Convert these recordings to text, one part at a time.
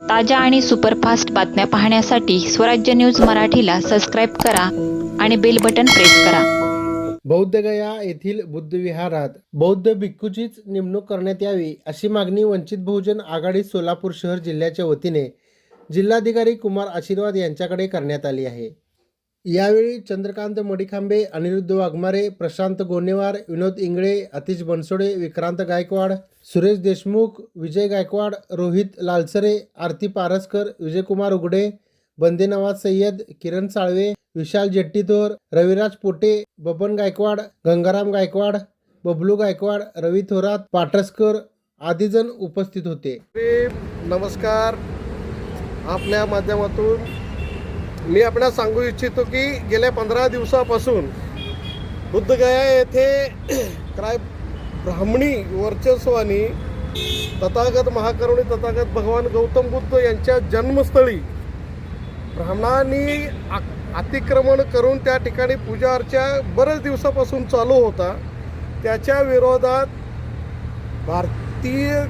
ताज्या आणि सुपरफास्ट बातम्या पाहण्यासाठी स्वराज्य न्यूज मराठीला सबस्क्राईब करा आणि बेल बटन प्रेस करा. बौद्धगया येथील बुद्धविहारात बौद्ध भिक्खूचीच नेमणूक करण्यात यावी अशी मागणी वंचित बहुजन आघाडी सोलापूर शहर जिल्ह्याच्या वतीने जिल्हाधिकारी कुमार आशीर्वाद यांच्याकडे करण्यात आली आहे. यावेळी चंद्रकांत मडिखांबे अनिरुद्ध वाघमारे प्रशांत गोनेवार विनोद इंगळे अतिश बनसोडे विक्रांत गायकवाड सुरेश देशमुख विजय गायकवाड रोहित लालसरे आरती पारसकर विजयकुमार उगडे बंदे नवाज सय्यद किरण साळवे विशाल जेट्टीतोर रविराज पोटे बबन गायकवाड गंगाराम गायकवाड बबलू गायकवाड रवी थोरात पाटसकर आदीजण उपस्थित होते. नमस्कार. आपल्या माध्यमातून मी आपल्याला सांगू इच्छितो की गेल्या पंधरा दिवसापासून बुद्धगया येथे काय ब्राह्मणी वर्चस्वानी तथागत महाकरुणी तथागत भगवान गौतम बुद्ध यांच्या जन्मस्थळी ब्राह्मणांनी आ- अतिक्रमण करून त्या ठिकाणी पूजा अर्चा बरेच दिवसापासून चालू होता. त्याच्या विरोधात भारतीय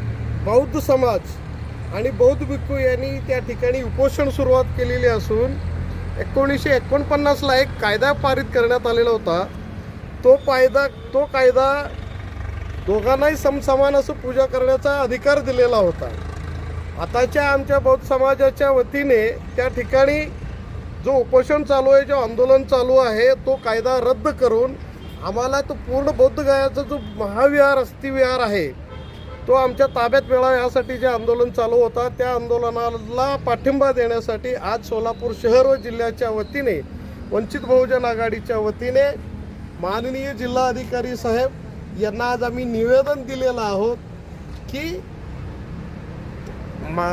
बौद्ध समाज आणि बौद्ध भिक्खू यांनी त्या ठिकाणी उपोषण सुरुवात केलेली असून एकोणीसशे एकोणपन्नासला एक कायदा पारित करण्यात आलेला होता. तो कायदा तो कायदा दोघांनाही समसमान असं पूजा करण्याचा अधिकार दिलेला होता. आताच्या आमच्या बौद्ध समाजाच्या वतीने त्या ठिकाणी जो उपोषण चालू आहे जो आंदोलन चालू आहे तो कायदा रद्द करून आम्हाला तो पूर्ण बौद्ध गयाचा जो महाविहार अस्थिविहार आहे तो आमच्या ताब्यात मिळावा यासाठी जे आंदोलन चालू होता त्या आंदोलनाला पाठिंबा देण्यासाठी आज सोलापूर शहर व जिल्ह्याच्या वतीने वंचित बहुजन आघाडीच्या वतीने माननीय जिल्हाधिकारी साहेब यांना आज आम्ही निवेदन दिलेलं आहोत की मा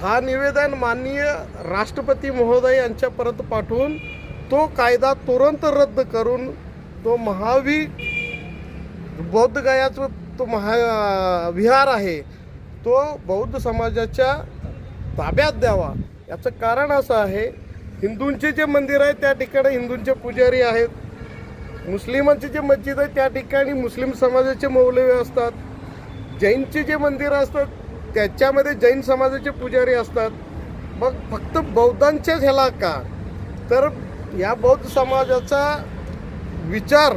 हा- निवेदन माननीय राष्ट्रपती महोदय यांच्यापर्यंत पाठवून तो कायदा तुरंत रद्द करून तो महावी बौद्धगयाचं तो महा विहार आहे तो बौद्ध समाजाच्या ताब्यात द्यावा. याचं कारण असं आहे हिंदूंचे जे मंदिर आहे त्या ठिकाणी हिंदूंचे पुजारी आहेत. मुस्लिमांची जे मस्जिद आहे त्या ठिकाणी मुस्लिम समाजाचे मौलवी असतात. जैनचे जे मंदिर असतात त्याच्यामध्ये जैन समाजाचे पुजारी असतात. मग फक्त बौद्धांच्याच ह्याला का? तर या बौद्ध समाजाचा विचार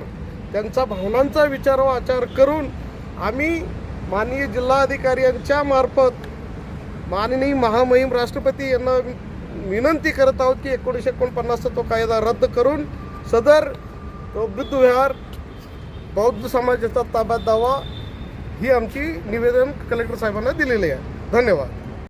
त्यांचा भावनांचा विचार व आचार करून आम्ही माननीय जिल्हाधिकारी यांच्या मार्फत माननीय महामहिम राष्ट्रपती यांना विनंती करत आहोत की एकोणीसशे एकोणपन्नासचा तो कायदा रद्द करून सदर तो बुद्धविहार बौद्ध समाजाचा ताब्यात द्यावा ही आमची निवेदन कलेक्टर साहेबांना दिलेली आहे. धन्यवाद.